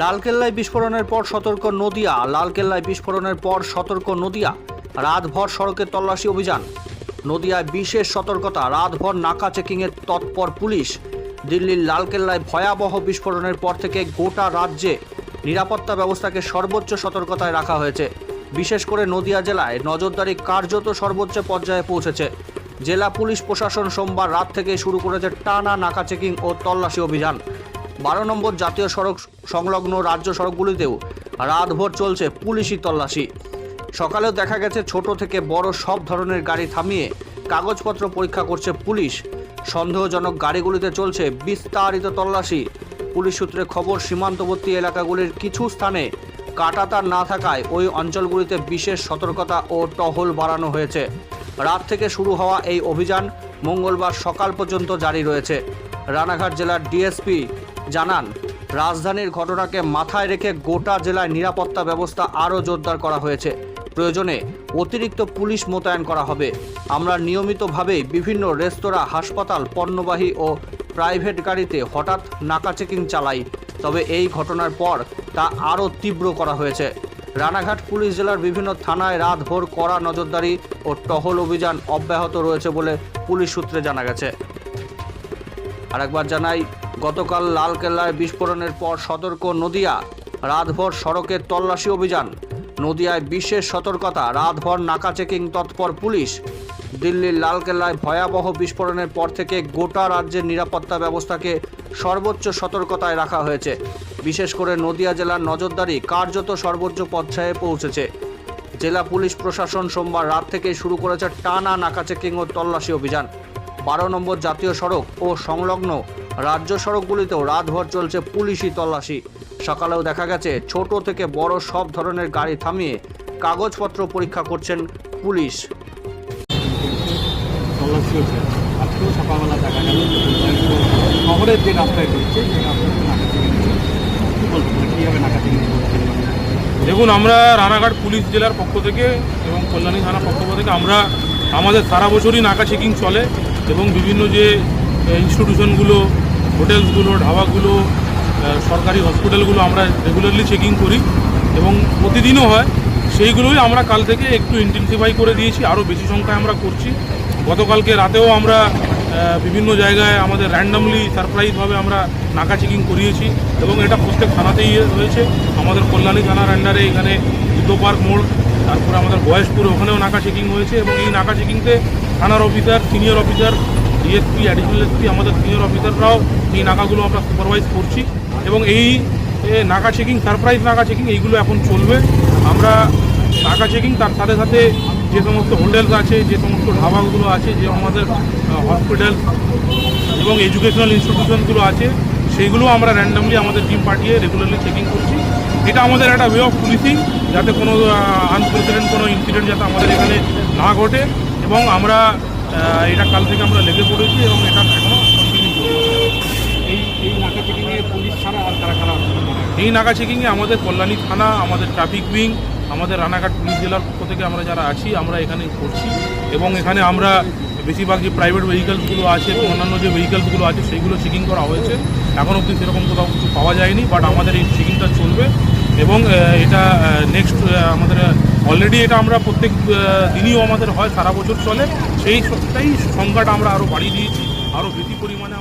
লালকেল্লায় বিস্ফোরণের পর সতর্ক নদিয়া, লালকেল্লায় বিস্ফোরণের পর সতর্ক নদিয়া। রাতভর সড়কে তল্লাশি অভিযান। নদিয়ায় বিশেষ সতর্কতা, রাতভর নাকা চেকিংয়ের তৎপর পুলিশ। দিল্লির লালকেল্লায় ভয়াবহ বিস্ফোরণের পর থেকে গোটা রাজ্যে নিরাপত্তা ব্যবস্থাকে সর্বোচ্চ সতর্কতায় রাখা হয়েছে। বিশেষ করে নদিয়া জেলায় নজরদারি কার্যত সর্বোচ্চ পর্যায়ে পৌঁছেছে। জেলা পুলিশ প্রশাসন সোমবার রাত থেকে শুরু করেছে টানা নাকা চেকিং ও তল্লাশি অভিযান। বারো নম্বর জাতীয় সড়ক সংলগ্ন রাজ্য সড়কগুলিতেও রাতভর চলছে পুলিশি তল্লাশি। সকালেও দেখা গেছে ছোট থেকে বড় সব ধরনের গাড়ি থামিয়ে কাগজপত্র পরীক্ষা করছে পুলিশ। সন্দেহজনক গাড়িগুলিতে চলছে বিস্তারিত তল্লাশি। পুলিশ সূত্রে খবর, সীমান্তবর্তী এলাকাগুলির কিছু স্থানে কাটাতার না থাকায় ওই অঞ্চলগুলিতে বিশেষ সতর্কতা ও টহল বাড়ানো হয়েছে। রাত থেকে শুরু হওয়া এই অভিযান মঙ্গলবার সকাল পর্যন্ত জারি রয়েছে। রানাঘাট জেলার ডিএসপি জানান, রাজধানীর ঘটনাকে মাথায় রেখে গোটা জেলায় নিরাপত্তা ব্যবস্থা আরও জোরদার করা হয়েছে। প্রয়োজনে অতিরিক্ত পুলিশ মোতায়েন করা হবে। আমরা নিয়মিতভাবেই বিভিন্ন রেস্তোরাঁ, হাসপাতাল, পণ্যবাহী ও প্রাইভেট গাড়িতে হঠাৎ নাকা চেকিং চালাই। তবে এই ঘটনার পর তা আরও তীব্র করা হয়েছে। রানাঘাট পুলিশ জেলার বিভিন্ন থানায় রাতভর কড়া নজরদারি ও টহল অভিযান অব্যাহত রয়েছে বলে পুলিশ সূত্রে জানা গেছে। আরেকবার জানাই গতকাল লালকেল্লায় বিস্ফোরণের পর সতর্ক নদিয়া। রাতভর সড়কের তল্লাশি অভিযান। নদিয়ায় বিশেষ সতর্কতা। রাতভর নাকা চেকিং তৎপর পুলিশ। দিল্লির লালকেল্লায় ভয়াবহ বিস্ফোরণের পর থেকে গোটা রাজ্যের নিরাপত্তা ব্যবস্থাকে সর্বোচ্চ সতর্কতায় রাখা হয়েছে। বিশেষ করে নদিয়া জেলার নজরদারি কার্যত সর্বোচ্চ পর্যায়ে পৌঁছেছে। জেলা পুলিশ প্রশাসন সোমবার রাত থেকে শুরু করেছে টানা নাকা চেকিং ও তল্লাশি অভিযান। বারো নম্বর জাতীয় সড়ক ও সংলগ্ন রাজ্য সড়কগুলিতেও রাতভর চলছে পুলিশি তল্লাশি। সকালেও দেখা গেছে ছোট থেকে বড় সব ধরনের গাড়ি থামিয়ে কাগজপত্র পরীক্ষা করছেন পুলিশ। আজকেও সকালবেলা দেখা গেল শহরের যে রাস্তায় রয়েছে সেই রাস্তাতে নাকা চিকেন কী বলব মানে কীভাবে নাকা চিকেন দেখুন আমরা রানাঘাট পুলিশ জেলার পক্ষ থেকে এবং কল্যাণী থানার পক্ষ থেকে আমরা আমাদের সারা বছরই নাকা চেকিং চলে এবং বিভিন্ন যে ইনস্টিটিউশনগুলো হোটেলসগুলো, ধাবাগুলো সরকারি হসপিটালগুলো আমরা রেগুলারলি চেকিং করি এবং প্রতিদিনও হয়। সেইগুলোই আমরা কাল থেকে একটু ইন্টেন্সিফাই করে দিয়েছি, আরও বেশি সংখ্যায় আমরা করছি। গতকালকে রাতেও আমরা বিভিন্ন জায়গায় আমাদের র্যান্ডামলি সারপ্রাইজভাবে আমরা নাকা চেকিং করিয়েছি এবং এটা প্রত্যেক থানাতেই হয়েছে। আমাদের কল্যাণী থানার আন্ডারে এখানে যুদ্ধ পার্ক মোড়, তারপরে আমাদের বয়সপুর ওখানেও নাকা চেকিং হয়েছে এবং এই নাকা চেকিংতে থানার officer senior officer DSP additional SP আমাদের সিনিয়র অফিসাররাও এই নাকাগুলো আমরা সুপারভাইজ করছি। এবং এই নাকা চেকিং সারপ্রাইজ নাকা চেকিং এইগুলো এখন চলবে। আমরা নাকা চেকিং তার সাথে সাথে যে সমস্ত হোটেলস আছে, যে সমস্ত ধাবাগুলো আছে, যে আমাদের হসপিটাল এবং এডুকেশনাল ইনস্টিটিউশনগুলো আছে সেইগুলো আমরা র্যান্ডামলি আমাদের টিম পাঠিয়ে রেগুলারলি চেকিং করছি। এটা আমাদের একটা ওয়ে অফ পুলিশিং যাতে কোনো আনপ্রেসিডেন্ট কোনো ইনসিডেন্ট যাতে আমাদের এখানে না ঘটে। এবং আমরা এটা কাল থেকে আমরা লেগে পড়েছি এবং এটা এখনও এই এই নাকা চেকিংয়ে পুলিশ? এই চেকিংয়ে আমাদের কল্যাণী থানা, আমাদের ট্রাফিক উইং আমাদের রানাঘাট পুলিশ জেলার পক্ষ থেকে আমরা যারা আছি, আমরা এখানে করছি। এবং এখানে আমরা বেশিরভাগ যে প্রাইভেট ভেহিকলসগুলো আছে এবং অন্যান্য যে ভেহিকলসগুলো আছে সেইগুলো চেকিং করা হয়েছে। এখন অবধি সেরকম কোথাও কিছু পাওয়া যায়নি বাট আমাদের এই চেকিংটা চলবে। এবং এটা নেক্সট আমাদের অলরেডি এটা আমরা প্রত্যেক দিনই আমাদের হয়, সারা বছর চলে। সেই সবটাই সংখ্যাটা আমরা আরও বাড়িয়ে দিয়েছি আরও বেশি পরিমাণে